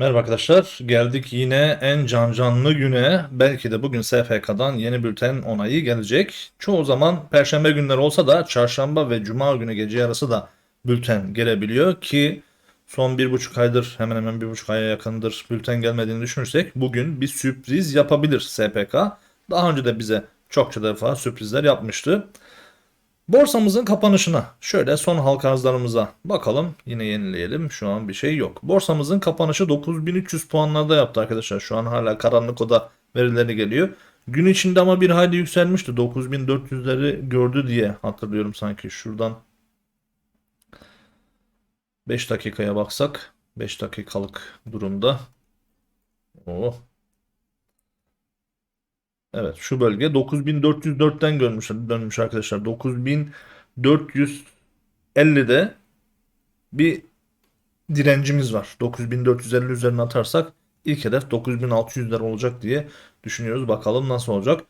Merhaba arkadaşlar. Geldik yine en can canlı güne. Belki de bugün SFK'dan yeni bülten onayı gelecek. Çoğu zaman perşembe günleri olsa da çarşamba ve cuma günü gece yarısı da bülten gelebiliyor ki son bir buçuk aydır hemen hemen bir buçuk aya yakındır bülten gelmediğini düşünürsek bugün bir sürpriz yapabilir SPK. Daha önce de bize çokça defa sürprizler yapmıştı. Borsamızın kapanışına şöyle son halka arzlarımıza bakalım. Yine yenileyelim. Şu an bir şey yok. Borsamızın kapanışı 9300 puanlarda yaptı arkadaşlar. Şu an hala karanlık oda verileri geliyor. Gün içinde ama bir hayli yükselmişti. 9400'leri gördü diye hatırlıyorum sanki. Şuradan 5 dakikaya baksak 5 dakikalık durumda. Oo. Evet şu bölge 9404'ten dönmüş, dönmüş arkadaşlar. 9450'de bir direncimiz var. 9450 üzerine atarsak ilk hedef 9600'ler olacak diye düşünüyoruz. Bakalım nasıl olacak.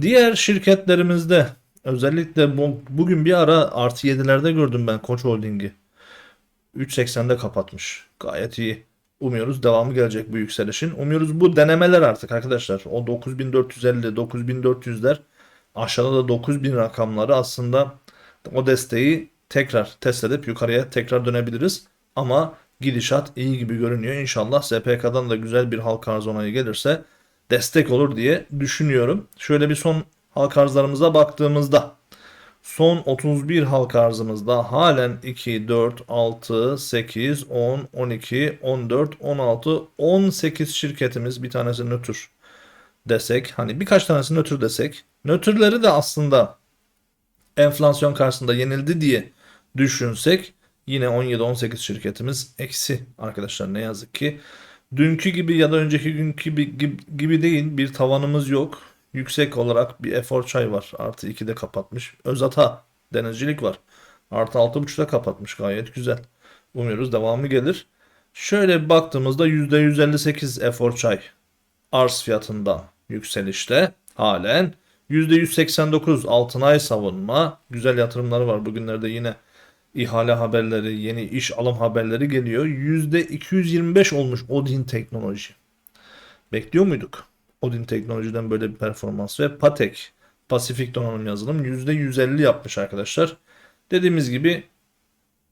Diğer şirketlerimizde özellikle bu, bugün bir ara artı 7'lerde gördüm ben Koç Holding'i. 3.80'de kapatmış. Gayet iyi. Umuyoruz devamı gelecek bu yükselişin. Umuyoruz bu denemeler artık arkadaşlar. O 9450, 9400'ler aşağıda da 9000 rakamları aslında o desteği tekrar test edip yukarıya tekrar dönebiliriz. Ama gidişat iyi gibi görünüyor. İnşallah SPK'dan da güzel bir halka arz onayı gelirse destek olur diye düşünüyorum. Şöyle bir son halka arzlarımıza baktığımızda Son 31 halka arzımızda halen 2, 4, 6, 8, 10, 12, 14, 16, 18 şirketimiz bir tanesi nötr desek. Hani birkaç tanesi nötr desek. Nötrleri de aslında enflasyon karşısında yenildi diye düşünsek yine 17-18 şirketimiz eksi arkadaşlar ne yazık ki. Dünkü gibi ya da önceki günkü gibi, gibi değil bir tavanımız yok yüksek olarak bir efor çay var. Artı 2'de kapatmış. Özata denizcilik var. Artı 6.5'da kapatmış. Gayet güzel. Umuyoruz devamı gelir. Şöyle baktığımızda %158 efor çay arz fiyatından yükselişte halen. %189 altınay savunma. Güzel yatırımları var. Bugünlerde yine ihale haberleri, yeni iş alım haberleri geliyor. %225 olmuş Odin Teknoloji. Bekliyor muyduk? Odin Teknoloji'den böyle bir performans ve Patek Pasifik Donanım Yazılım %150 yapmış arkadaşlar. Dediğimiz gibi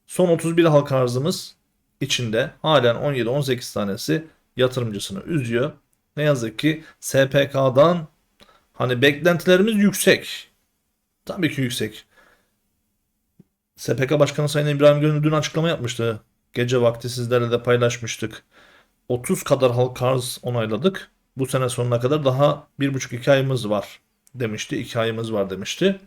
son 31 halka arzımız içinde halen 17-18 tanesi yatırımcısını üzüyor. Ne yazık ki SPK'dan hani beklentilerimiz yüksek. Tabii ki yüksek. SPK Başkanı Sayın İbrahim Gönül dün açıklama yapmıştı. Gece vakti sizlerle de paylaşmıştık. 30 kadar halka arz onayladık bu sene sonuna kadar daha bir buçuk iki ayımız var demişti. iki ayımız var demişti.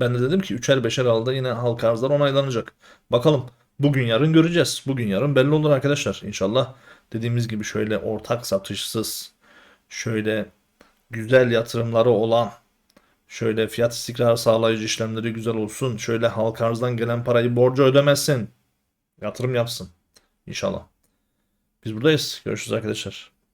Ben de dedim ki üçer beşer alda yine halka arzlar onaylanacak. Bakalım bugün yarın göreceğiz. Bugün yarın belli olur arkadaşlar. İnşallah dediğimiz gibi şöyle ortak satışsız, şöyle güzel yatırımları olan, şöyle fiyat istikrarı sağlayıcı işlemleri güzel olsun. Şöyle halka arzdan gelen parayı borcu ödemesin. Yatırım yapsın. İnşallah. Biz buradayız. Görüşürüz arkadaşlar.